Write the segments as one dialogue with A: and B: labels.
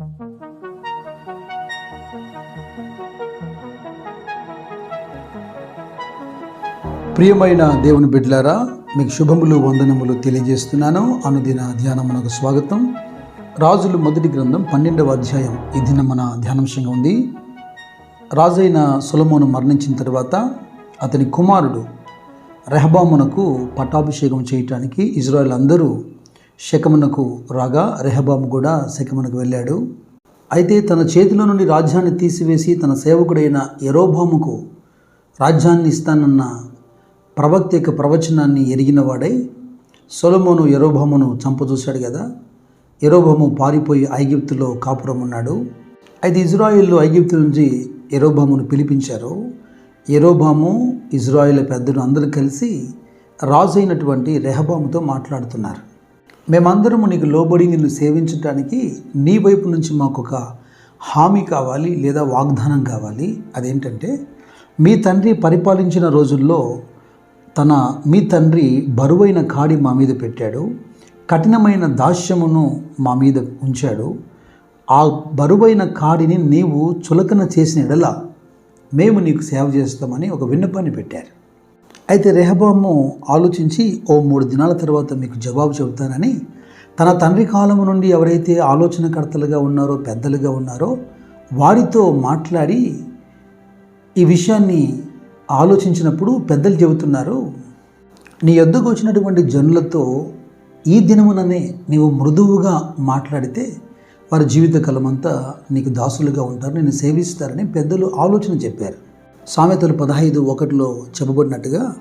A: ప్రియమైన దేవుని బిడ్డలారా మీకు శుభములు వందనములు తెలియజేస్తున్నాను. అనుదిన ధ్యానమునకు స్వాగతం. రాజులు మొదటి గ్రంథం పన్నెండవ అధ్యాయం. ఈ దిన మన ధ్యానాంశంగా ఉంది. రాజైన సులమోను మరణించిన తర్వాత అతని కుమారుడు రెహబామునకు పట్టాభిషేకం చేయటానికి ఇజ్రాయెల్ అందరూ శకమునకు రాగా రెహబాము కూడా శకమునకు వెళ్ళాడు. అయితే తన చేతిలో నుండి రాజ్యాన్ని తీసివేసి తన సేవకుడైన ఎరోభాముకు రాజ్యాన్ని ఇస్తానన్న ప్రవక్త యొక్క ప్రవచనాన్ని ఎరిగినవాడై సొలమోను ఎరోభామును చంపచూశాడు కదా. ఎరోభాము పారిపోయి ఐగిప్తులో కాపురం ఉన్నాడు అయితే ఇజ్రాయిల్లో ఐగిప్తు నుంచి ఎరోభామును పిలిపించారు. ఎరోభాము ఇజ్రాయిల్ పెద్దలు అందరూ కలిసి రాజు అయినటువంటి రెహబాముతో మాట్లాడుతున్నారు. మేమందరము నీకు లోబడి నిన్ను సేవించడానికి నీ వైపు నుంచి మాకు ఒక హామీ కావాలి లేదా వాగ్దానం కావాలి. అదేంటంటే మీ తండ్రి పరిపాలించిన రోజుల్లో తన మీ తండ్రి బరువైన కాడి మా మీద పెట్టాడు కఠినమైన దాస్యమును మా మీద ఉంచాడు. ఆ బరువైన కాడిని నీవు చులకన చేసిన ఎడల మేము నీకు సేవ చేస్తామని ఒక విన్నపాన్ని పెట్టారు. అయితే రెహబాము ఆలోచించి ఓ మూడు దినాల తర్వాత మీకు జవాబు చెబుతానని తన తండ్రి కాలము నుండి ఎవరైతే ఆలోచనకర్తలుగా ఉన్నారో పెద్దలుగా ఉన్నారో వారితో మాట్లాడి ఈ విషయాన్ని ఆలోచించినప్పుడు పెద్దలు చెబుతున్నారు నీ యొద్దకు వచ్చినటువంటి జనులతో ఈ దినముననే నీవు మృదువుగా మాట్లాడితే వారి జీవిత కాలమంతా నీకు దాసులుగా ఉంటారు నేను సేవిస్తారని పెద్దలు ఆలోచన చెప్పారు. సామెతలు పదహైదు ఒకటిలో చెప్పబడినట్టుగా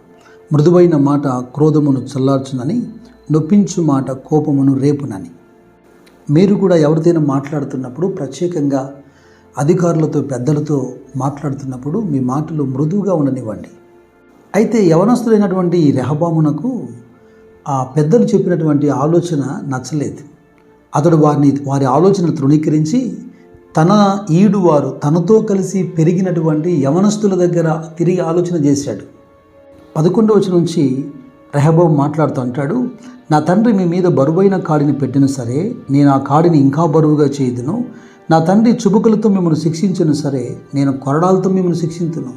A: మృదువైన మాట క్రోధమును చల్లార్చునని నొప్పించు మాట కోపమును రేపునని. మీరు కూడా ఎవరితోనైనా మాట్లాడుతున్నప్పుడు ప్రత్యేకంగా అధికారులతో పెద్దలతో మాట్లాడుతున్నప్పుడు మీ మాటలు మృదువుగా ఉండనివ్వండి. అయితే యవనస్తులైనటువంటి ఈ రెహబామునకు ఆ పెద్దలు చెప్పినటువంటి ఆలోచన నచ్చలేదు. అతడు వారిని వారి ఆలోచనలు తృణీకరించి తన ఈడు వారు తనతో కలిసి పెరిగినటువంటి యవనస్తుల దగ్గర తిరిగి ఆలోచన చేశాడు. పదకొండవ వచనం నుంచి రెహబాబు మాట్లాడుతూ అంటాడు నా తండ్రి మీ మీద బరువైన కాడిని పెట్టిన సరే నేను ఆ కాడిని ఇంకా బరువుగా చేయదును. నా తండ్రి చుబుకలతో మిమ్మల్ని శిక్షించను సరే నేను కొరడాలతో మిమ్మల్ని శిక్షించును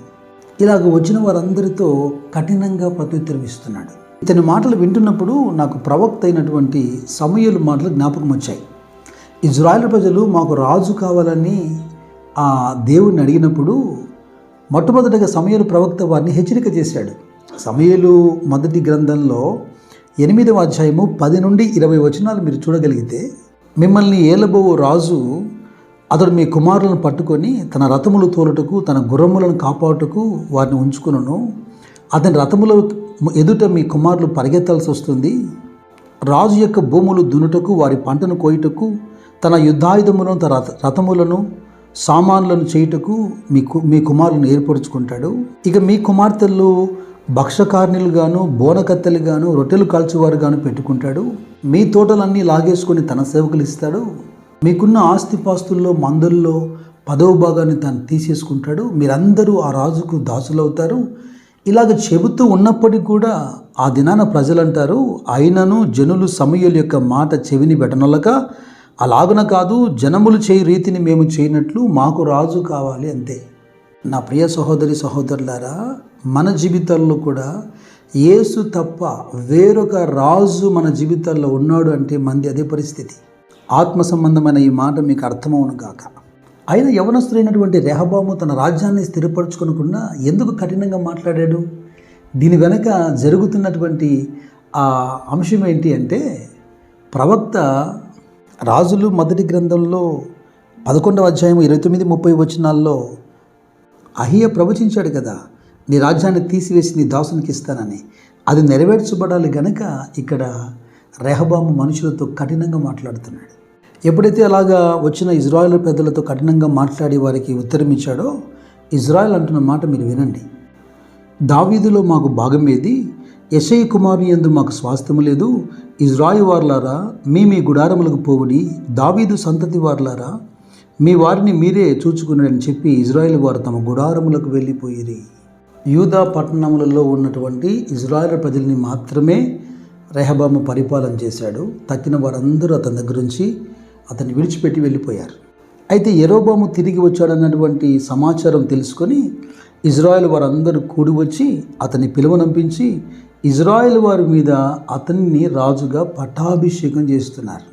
A: ఇలాగ వచ్చిన వారందరితో కఠినంగా ప్రత్యుత్తరం ఇస్తున్నాడు ఇతని మాటలు వింటున్నప్పుడు నాకు ప్రవక్త అయినటువంటి సమయలు మాటలు జ్ఞాపకం వచ్చాయి. ఇజ్రాయెల్ ప్రజలు మాకు రాజు కావాలని ఆ దేవుడిని అడిగినప్పుడు మొట్టమొదటిగా సమయలు ప్రవక్త వారిని హెచ్చరిక చేశాడు. సమయలు మొదటి గ్రంథంలో ఎనిమిదవ అధ్యాయము పది నుండి ఇరవై వచనాలు మీరు చూడగలిగితే మిమ్మల్ని ఏలబో రాజు అతడు మీ కుమారులను పట్టుకొని తన రథములు తోలుటకు తన గుర్రములను కాపాడుటకు వారిని ఉంచుకును అతని రథముల ఎదుట మీ కుమారులు పరిగెత్తాల్సి వస్తుంది. రాజు యొక్క భూములు దున్నుటకు వారి పంటను కోయుటకు తన యుద్ధాయుధములను తన రథములను సామాన్లను చేయుటకు మీ కు మీ కుమారులను ఏర్పరుచుకుంటాడు. ఇక మీ కుమార్తెలు భక్షకార్ణులుగాను బోనకత్తెలుగాను రొట్టెలు కాల్చేవారుగాను పెట్టుకుంటాడు. మీ తోటలన్నీ లాగేసుకొని తన సేవకులు ఇస్తాడు. మీకున్న ఆస్తిపాస్తుల్లో మందుల్లో పదవ భాగాన్ని తాను తీసేసుకుంటాడు. మీరందరూ ఆ రాజుకు దాసులవుతారు. ఇలాగ చెబుతూ ఉన్నప్పటికీ కూడా ఆ దినాన ప్రజలంటారు అయినను జనులు సమయుల యొక్క మాట చెవిని పెట్టనలక అలాగున కాదు జనములు చేయి రీతిని మేము చేయనట్లు మాకు రాజు కావాలి అంతే. నా ప్రియ సహోదరి సహోదరులారా మన జీవితాల్లో కూడా యేసు తప్ప వేరొక రాజు మన జీవితాల్లో ఉన్నాడు అంటే మంది అదే పరిస్థితి. ఆత్మ సంబంధమైన ఈ మాట మీకు అర్థమవును గాక. ఆయన యవనస్తులైనటువంటి రెహబాము తన రాజ్యాన్ని స్థిరపరచుకోనకుండా ఎందుకు కఠినంగా మాట్లాడాడు? దీని వెనక జరుగుతున్నటువంటి ఆ అంశం ఏంటి అంటే ప్రవక్త రాజులు మొదటి గ్రంథంలో పదకొండవ అధ్యాయం ఇరవై తొమ్మిది ముప్పై వచనాల్లో అహియ ప్రవచించాడు కదా నీ రాజ్యాన్ని తీసివేసి నీ దాసునికి ఇస్తానని. అది నెరవేర్చబడాలి గనక ఇక్కడ రెహబాము మనుషులతో కఠినంగా మాట్లాడుతున్నాడు. ఎప్పుడైతే అలాగా వచ్చిన ఇజ్రాయెల్ పెద్దలతో కఠినంగా మాట్లాడి వారికి ఉత్తరం ఇజ్రాయెల్ అంటున్న మాట మీరు వినండి. దావీదులో మాకు భాగం ఏది? యశై కుమారుని ఎందు మాకు స్వాస్థ్యము లేదు. ఇజ్రాయి వార్లారా మీ మీ గుడారములకు పోవుడి దావీదు సంతతి వార్లారా మీ వారిని మీరే చూచుకున్నాడని చెప్పి ఇజ్రాయెల్ వారు తమ గుడారములకు వెళ్ళిపోయిరి. యూదా పట్టణములలో ఉన్నటువంటి ఇజ్రాయెల్ ప్రజల్ని మాత్రమే రెహబాము పరిపాలన చేశాడు. తక్కిన వారందరూ అతని దగ్గర నుంచి అతన్ని విడిచిపెట్టి వెళ్ళిపోయారు. అయితే ఎరోబాము తిరిగి వచ్చాడన్నటువంటి సమాచారం తెలుసుకొని ఇజ్రాయెల్ వారందరూ కూడి వచ్చి అతని పిలువనంపించి ఇజ్రాయెల్ వారి మీద అతన్ని రాజుగా పట్టాభిషేకం చేస్తున్నారు.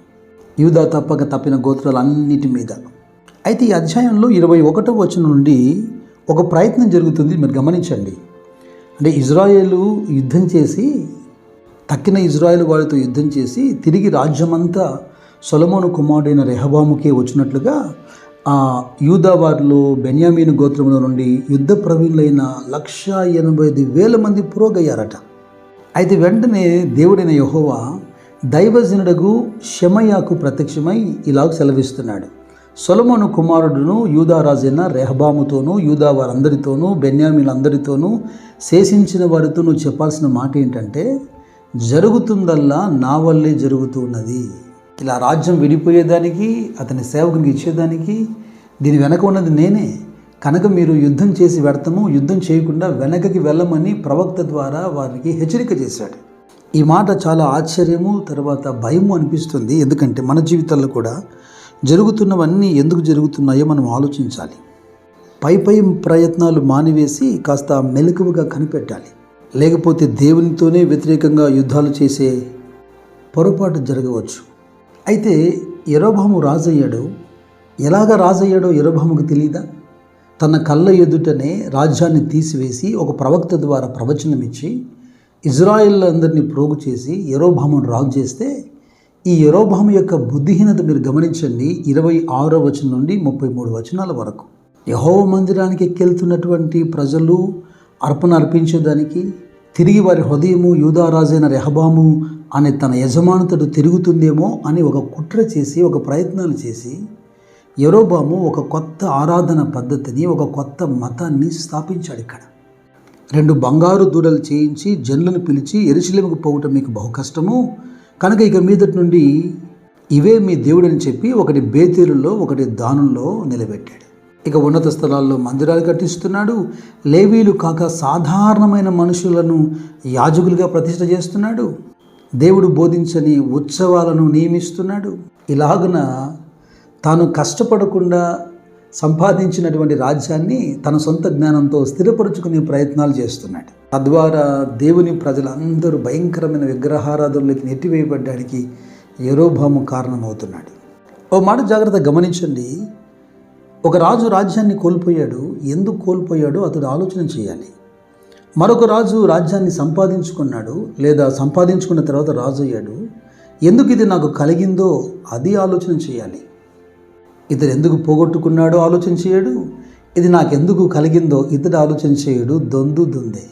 A: యూదా తప్పక తప్పిన గోత్రాలన్నిటి మీద. అయితే ఈ అధ్యాయంలో ఇరవై ఒకటో వచనం నుండి ఒక ప్రయత్నం జరుగుతుంది. మీరు గమనించండి. అంటే ఇజ్రాయేలు యుద్ధం చేసి తక్కిన ఇజ్రాయెల్ వారితో యుద్ధం చేసి తిరిగి రాజ్యమంతా సొలమోను కుమారుడైన రెహబాముకే వచ్చినట్లుగా ఆ యూదావార్లు బెన్యామీన్ బెన్యామీను గోత్రముల నుండి యుద్ధ ప్రవీణులైన లక్ష ఎనభై ఐదు వేల మంది పురోగయ్యారట. అయితే వెంటనే దేవుడైన యహోవా దైవజనుడకు షమయాకు ప్రత్యక్షమై ఇలాగ సెలవిస్తున్నాడు. సొలమోను కుమారుడును యూదారాజైన రెహబాముతోనూ యూదా వారందరితోనూ బెన్యామీలందరితోనూ శేషించిన వారితో నువ్వు చెప్పాల్సిన మాట ఏంటంటే జరుగుతుందల్లా నా వల్లే జరుగుతున్నది. ఇలా రాజ్యం విడిపోయేదానికి అతని సేవకునికి ఇచ్చేదానికి దీని వెనక ఉన్నది నేనే. కనుక మీరు యుద్ధం చేసి వ్యర్థము యుద్ధం చేయకుండా వెనకకి వెళ్ళమని ప్రవక్త ద్వారా వారికి హెచ్చరిక చేశాడు. ఈ మాట చాలా ఆశ్చర్యము తర్వాత భయము అనిపిస్తుంది. ఎందుకంటే మన జీవితాల్లో కూడా జరుగుతున్నవన్నీ ఎందుకు జరుగుతున్నాయో మనం ఆలోచించాలి. పై పై ప్రయత్నాలు మానివేసి కాస్త మెలకువగా కనిపెట్టాలి. లేకపోతే దేవునితోనే వ్యతిరేకంగా యుద్ధాలు చేసే పొరపాటు జరగవచ్చు. అయితే ఎరోభాము రాజయ్యాడు. ఎలాగ రాజయ్యాడో ఎరోభాముకు తెలియదా తన కళ్ళ ఎదుటనే రాజ్యాన్ని తీసివేసి ఒక ప్రవక్త ద్వారా ప్రవచనం ఇచ్చి ఇజ్రాయిల్ ప్రోగు చేసి ఎరోభామును రాజు చేస్తే ఈ ఎరోభాము యొక్క బుద్ధిహీనత మీరు గమనించండి ఇరవై ఆరో వచనం నుండి ముప్పై మూడు వచనాల వరకు. యహోవ మందిరానికి ఎక్కెళ్తున్నటువంటి ప్రజలు అర్పణ అర్పించేదానికి తిరిగి వారి హృదయము యూదారాజైన రెహబాము అనే తన యజమానుతడు తిరుగుతుందేమో అని ఒక కుట్ర చేసి ఒక ప్రయత్నాలు చేసి యరోబాము ఒక కొత్త ఆరాధన పద్ధతిని ఒక కొత్త మతాన్ని స్థాపించాడు ఇక్కడ. రెండు బంగారు దూడలు చేయించి జన్లను పిలిచి ఎరుశలేముకు పోవటం మీకు బహు కష్టము. కనుక ఇక మీదటి నుండి ఇవే మీ దేవుడని చెప్పి ఒకటి బేతీలులో ఒకటి దానుల్లో నిలబెట్టాడు. ఇక ఉన్నత స్థలాల్లో మందిరాలు కట్టిస్తున్నాడు. లేవీలు కాక సాధారణమైన మనుషులను యాజకులుగా ప్రతిష్ట చేస్తున్నాడు. దేవుడు బోధించని ఉత్సవాలను నియమిస్తున్నాడు. ఇలాగున తాను కష్టపడకుండా సంపాదించినటువంటి రాజ్యాన్ని తన సొంత జ్ఞానంతో స్థిరపరుచుకునే ప్రయత్నాలు చేస్తున్నాడు. తద్వారా దేవుని ప్రజలందరూ భయంకరమైన విగ్రహారాధనలోకి నెట్టివేయబడ్డానికి ఎరోభాము కారణమవుతున్నాడు. ఓ మాట జాగ్రత్త గమనించండి. ఒక రాజు రాజ్యాన్ని కోల్పోయాడు. ఎందుకు కోల్పోయాడో అతడు ఆలోచన చేయాలి. మరొక రాజు రాజ్యాన్ని సంపాదించుకున్నాడు లేదా సంపాదించుకున్న తర్వాత రాజు అయ్యాడు. ఎందుకు ఇది నాకు కలిగిందో అది ఆలోచన చేయాలి. ఇతడు ఎందుకు పోగొట్టుకున్నాడో ఆలోచన చేయడు. ఇది నాకెందుకు కలిగిందో ఇతడు ఆలోచన చేయడు. దొందు దొందే.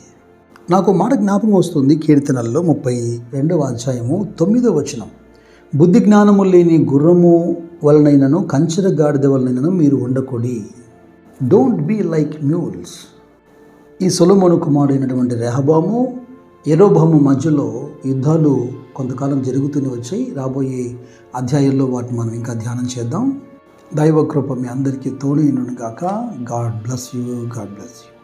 A: నాకు మాట జ్ఞాపకం వస్తుంది కీర్తనల్లో ముప్పై రెండవ అధ్యాయము తొమ్మిదో వచనం. బుద్ధి జ్ఞానము లేని గుర్రము వలనైనను కంచెర గాడిద వలనైనను మీరు ఉండకూడి డోంట్ బీ లైక్ మ్యూల్స్ ఈ సొలమోను కుమారుడైనటువంటి రెహబాము ఎరోబాము మధ్యలో యుద్ధాలు కొంతకాలం జరుగుతూనే వచ్చాయి. రాబోయే అధ్యాయంలో వాటిని మనం ఇంకా ధ్యానం చేద్దాం. దైవ కృప మీ అందరికీ తోడైనను గాక. God bless you God bless you.